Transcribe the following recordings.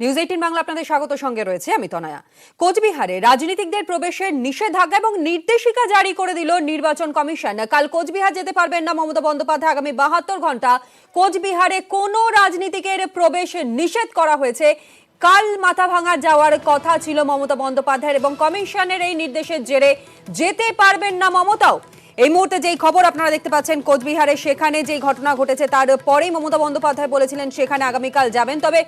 News eighteen Bangla আপনাদের স্বাগত। সঙ্গে রয়েছে আমি তনয়া। কোচবিহারে রাজনীতিকদের প্রবেশের নিষেধাজ্ঞা এবং নির্দেশিকা জারি করে দিল নির্বাচন কমিশন। কাল কোচবিহার যেতে পারবেন না মমতা বন্দ্যোপাধ্যায়। আগামী বাহাত্তর ঘণ্টা কোচবিহারে কোনো রাজনীতিকের প্রবেশ নিষেধ করা হয়েছে। কাল মাথা ভাঙা যাওয়ার কথা ছিল মমতা বন্দ্যোপাধ্যায়ের এবং কমিশনের এই নির্দেশের জেরে যেতে পারবেন না মমতাও। এই মুহূর্তে যেই খবর আপনারা দেখতে পাচ্ছেন কোচবিহারে সেখানে যেই ঘটনা ঘটেছে তার পরেই মমতা বন্দ্যোপাধ্যায় বলেছিলেন সেখানে আগামীকাল যাবেন। তবে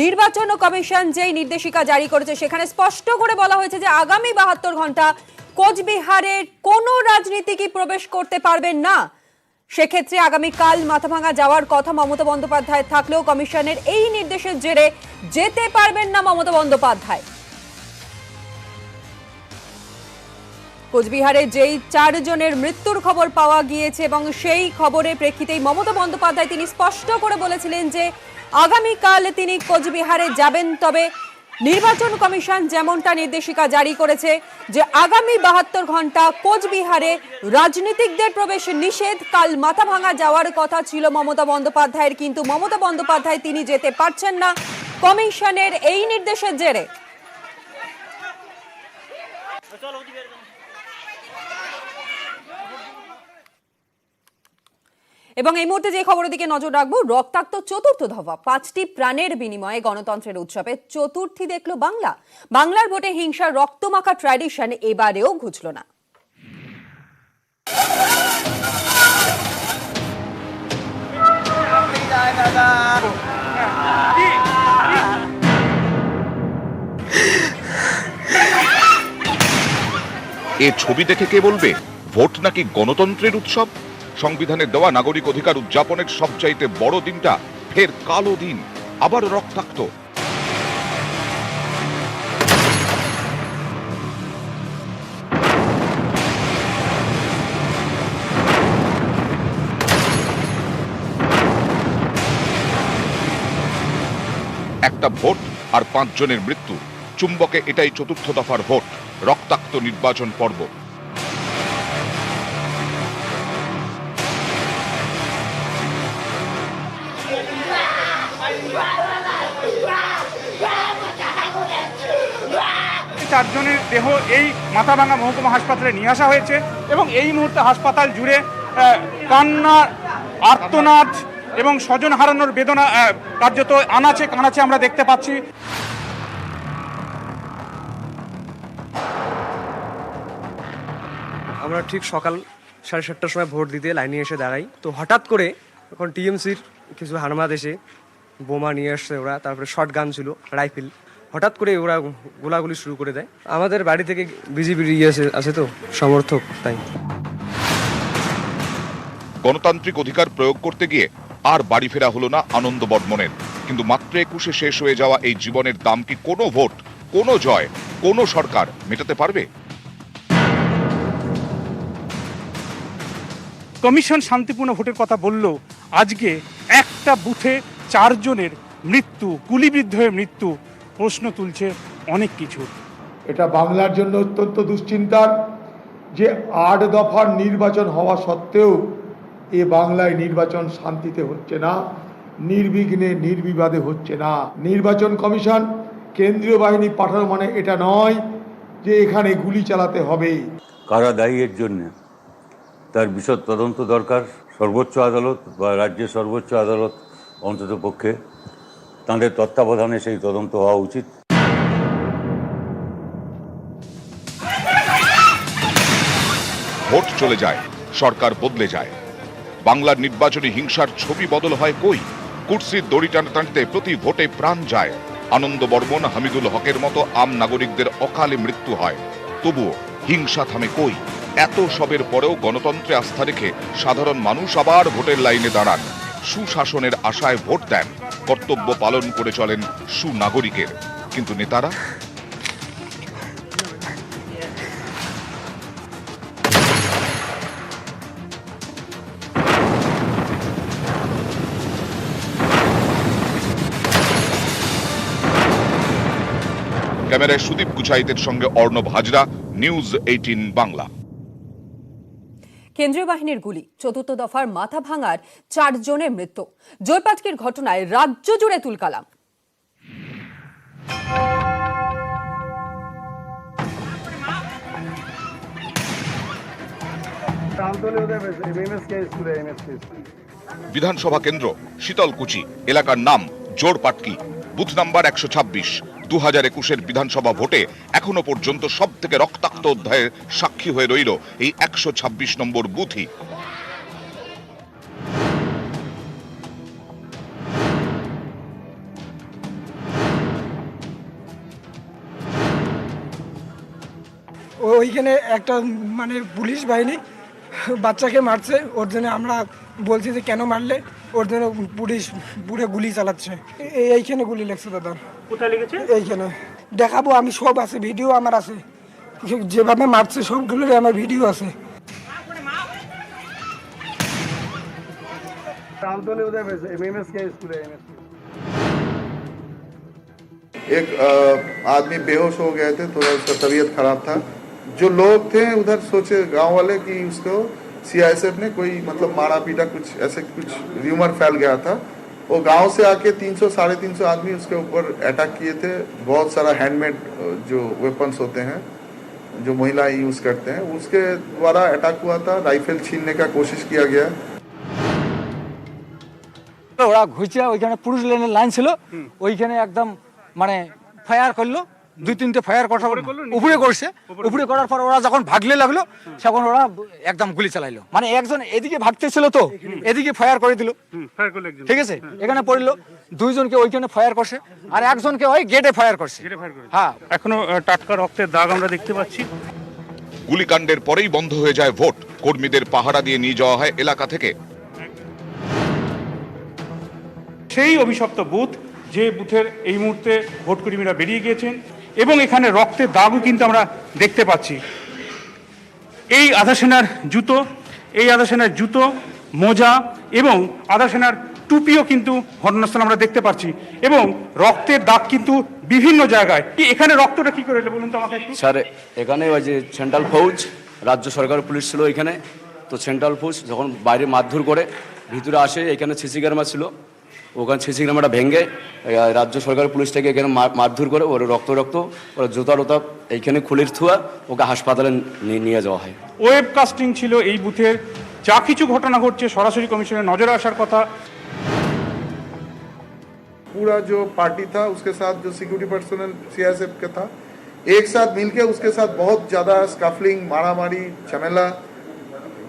নির্বাচন কমিশন যেই নির্দেশিকা জারি করেছে, সেখানে স্পষ্ট করে বলা হয়েছে যে আগামী বাহাত্তর ঘণ্টা কোচবিহারে কোনো রাজনীতিকই প্রবেশ করতে পারবেন না। সেক্ষেত্রে আগামীকাল মাথাভাঙা যাওয়ার কথা মমতা বন্দ্যোপাধ্যায় থাকলেও কমিশনের এই নির্দেশের জেরে যেতে পারবেন না মমতা বন্দ্যোপাধ্যায়। কোচবিহারে যেই চারজনের মৃত্যুর খবর পাওয়া গিয়েছে এবং সেই খবরের প্রেক্ষিতেই মমতা বন্দ্যোপাধ্যায় তিনি স্পষ্ট করে বলেছিলেন যে আগামীকাল তিনি কোচবিহারে যাবেন, তবে নির্বাচন কমিশন যেমনটা নির্দেশিকা জারি করেছে যে আগামী বাহাত্তর ঘণ্টা কোচবিহারে রাজনীতিকদের প্রবেশ নিষেধ। কাল মাথা ভাঙা যাওয়ার কথা ছিল মমতা বন্দ্যোপাধ্যায়ের, কিন্তু মমতা বন্দ্যোপাধ্যায় তিনি যেতে পারছেন না। কমিশনের এই নির্দেশের জেরে এবং এই মুহূর্তে যে খবরের দিকে নজর রাখব, রক্তাক্ত চতুর্থ দফা পাঁচটি প্রাণের বিনিময়ে গণতন্ত্রের উৎসবে চতুর্থী দেখল বাংলা। বাংলার ভোটে হিংসার রক্তমাখা ট্র্যাডিশন এবারেও ঘুচল না। এ ছবি দেখে কে বলবে, ভোট নাকি গণতন্ত্রের উৎসব? সংবিধানের দেওয়া নাগরিক অধিকার উদযাপনের সবচাইতে বড় দিনটা ফের কালো দিন, আবার রক্তাক্ত। একটা ভোট আর পাঁচজনের মৃত্যু, চুম্বকে এটাই চতুর্থ দফার ভোট, রক্তাক্ত নির্বাচন পর্ব। চারজনের দেহ এই মাথাভাঙা মহকুমা হাসপাতালে নিয়ে আসা হয়েছে এবং এই মুহূর্তে হাসপাতাল জুড়ে কান্না, আর্তনাদ এবং স্বজন হারানোর বেদনা কার্যত আনাচে কানাচে আমরা দেখতে পাচ্ছি। আমরা ঠিক সকাল সাড়ে সাতটার সময় ভোট দিতে লাইনে এসে দাঁড়াই। তো হঠাৎ করে এখন টিএমসির কিছু হারমাদ এসে বোমা নিয়ে আসছে ওরা, তারপরে শর্ট গান ছিল রাইফেল হঠাৎ করে ওরা গোলাগুলি শুরু করে দেয়। আমাদের বাড়ি থেকে বিজেপির ইয়ে আছে আছে তো সমর্থক তাই। গণতান্ত্রিক অধিকার প্রয়োগ করতে গিয়ে আর বাড়ি ফেরা হলো না আনন্দ বর্মনের। কিন্তু মাত্র একুশে শেষ হয়ে যাওয়া এই জীবনের দাম কি কোনো ভোট কোনো জয় কোনো সরকার মেটাতে পারবে? কমিশন শান্তিপূর্ণ ভোটের কথা বললেও আজকে একটা বুথে চারজনের মৃত্যু গুলিবিদ্ধ হয়ে মৃত্যু। প্রশ্ন তুলছে অনেক কিছু। এটা বাংলার জন্য অত্যন্ত দুশ্চিন্তার যে আট দফার নির্বাচন হওয়া সত্ত্বেও এ বাংলায় নির্বাচন শান্তিতে হচ্ছে না নির্বিঘ্নে নির্বিবাদে হচ্ছে না। নির্বাচন কমিশন কেন্দ্রীয় বাহিনী পাঠানো মানে এটা নয় যে এখানে গুলি চালাতে হবে। কারা দায়ী এর জন্য? তার বিশদ তদন্ত দরকার। সর্বোচ্চ আদালত বা রাজ্যের সর্বোচ্চ আদালত অন্তত পক্ষে তাঁদের তত্ত্বাবধানে সেই তদন্ত হওয়া উচিত। ভোট চলে যায়, সরকার বদলে যায়। বাংলার নির্বাচনী হিংসার ছবি বদল হয় কই? কুর্সির দড়ি টানাটানিতে প্রতি ভোটে প্রাণ যায়। আনন্দ বর্মন, হামিদুল হকের মতো আম নাগরিকদের অকালে মৃত্যু হয়। তবুও হিংসা থামে কই? এত সবের পরেও গণতন্ত্রে আস্থা রেখে সাধারণ মানুষ আবার ভোটের লাইনে দাঁড়ান। সুশাসনের আশায় ভোট দেন। কর্তব্য পালন করে চলেন সুনাগরিকের। কিন্তু নেতারা? ক্যামেরায় সুদীপ গুছাইতের সঙ্গে অর্ণব হাজরা, নিউজ এইটিন বাংলা। কেন্দ্রীয় বাহিনীর গুলি। চতুর্থ দফার মাথা ভাঙার চারজনের মৃত্যু। জয়পাটকির ঘটনায় রাজ্য জুড়ে তুলকালাম। বিধানসভা কেন্দ্র, শীতলকুচি, এলাকার নাম জোরপাটকি, বুথ নাম্বার একশো ছাব্বিশ। দু হাজার একুশের বিধানসভা ভোটে এখনও পর্যন্ত সব থেকে রক্তাক্ত অধ্যায়ের সাক্ষী হয়ে রইল এই একশো ছাব্বিশ নম্বর বুথই। ওইখানে একটা মানে পুলিশ বাহিনী বাচ্চাকে মারছে, ওর জন্য আমরা বলছি যে কেন মারলে? ওর জন্য পুলিশ পুরো গুলি চালাচ্ছে এ- এইখানে গুলি লাগছে দাদা কোথায় লেগেছে এইখানে দেখাবো আমি সব আছে ভিডিও আমার আছে যেভাবে মারছে সবগুলোর আমার ভিডিও আছে एक अ, आदमी बेहोश हो गए थे थोड़ा उसका तबीयत खराब था जो लोग थे उधर सोचे गांव वाले कि उसको सीआईएसएफ ने कोई मतलब मारा पीटा कुछ ऐसे कुछ र्यूमर फैल गया था वो गांव से आके 300 साढ़े तीन सौ आदमी उसके ऊपर अटैक किए थे बहुत सारा हैंडमेड जो वेपन्स होते हैं जो महिलाएं यूज करते हैं उसके द्वारा अटैक हुआ था राइफल छीनने का कोशिश किया गया ওরা ঘুরছে ওইখানে পুরুষ লেনের লাইন ছিল ওইখানে একদম মানে ফায়ার করলো দুই তিনটে ফায়ার করার উপরে করছে। উপরে করার পর ওরা যখন ভাগলে লাগল তখন ওরা একদম গুলি চালাইলো। মানে একজন এদিকে ভাগতেছিল তো এদিকে ফায়ার করে দিল। ফায়ার করল একজন। ঠিক আছে? এখানে পড়ল দুইজনকে ওইখানে ফায়ার করছে আর একজনকে ওই গেটে ফায়ার করছে। হ্যাঁ। এখনও টাটকা রক্তের দাগ আমরা দেখতে পাচ্ছি। গুলিকাণ্ডের পরেই বন্ধ হয়ে যায় ভোট। কর্মীদের পাহারা দিয়ে নিয়ে যাওয়া হয় এলাকা থেকে। সেই অভিশপ্ত বুথ যে বুথের এই মুহূর্তে ভোটকর্মীরা বেরিয়ে গিয়েছেন। এবং এখানে রক্তের দাগও কিন্তু আমরা দেখতে পাচ্ছি। এই আধা সেনার জুতো, এই আধা সেনার জুতো, মোজা এবং আধা সেনার টুপিও কিন্তু ঘটনাস্থলে আমরা দেখতে পাচ্ছি এবং রক্তের দাগ কিন্তু বিভিন্ন জায়গায়। কি এখানে রক্তটা কি করে বলুন তো আমাকে স্যার, এখানে ওই যে সেন্ট্রাল ফৌজ, রাজ্য সরকার পুলিশ ছিল এখানে তো সেন্ট্রাল ফৌজ যখন বাইরে মারধর করে, ভিতরে আসে, এখানে সিসি ক্যামেরা ছিল। ওখানে সিসি ক্যামেরাটা ভেঙে আহ, রাজ্য সরকার পুলিশটাকে এখানে মার- মারধর করে ওর রক্ত রক্ত ওর জুতা টুতা এইখানে খুলির থুয়া ওকে হাসপাতালে নিয়ে- নিয়ে যাওয়া হয় ওয়েব কাস্টিং ছিল এই বুথের যা কিছু ঘটনা ঘটছে সরাসরি কমিশনের নজরে আসার কথা पूरा जो पार्टी था उसके साथ जो सिक्योरिटी पर्सनल सीआईएसएफ का था एक साथ मिलके उसके साथ बहुत ज़्यादा स्कफलिंग मारामारी झमेला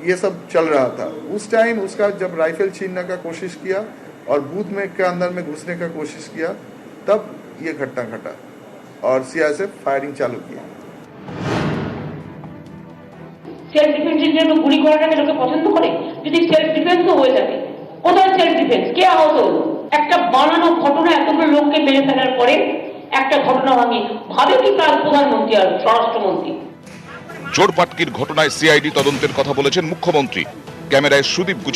ये सब चल रहा था उस टाइम उसका जब राइफल छीनने का कोशिश किया और बूथ में के अंदर में घुसने का कोशिश किया तब ये घटना घटा और सीआईएसएफ फायरिंग चालू किया সেলফ ডিফেন্সের জন্য গুলি করাটাকে লোকে পছন্দ করে যদি সেলফ ডিফেন্সও হয়ে থাকে কোথায় সেলফ ডিফেন্স কে আহত হলো একটা বানানো ঘটনা এতগুলো লোককে মেরে ফেলার পরে একটা ঘটনা ভাঙি ভাবে কি তার প্রধানমন্ত্রী আর স্বরাষ্ট্রমন্ত্রী জোরপাটকির ঘটনায় সিআইডি তদন্তের কথা বলেছেন মুখ্যমন্ত্রী ক্যামেরায় সুদীপ গুজ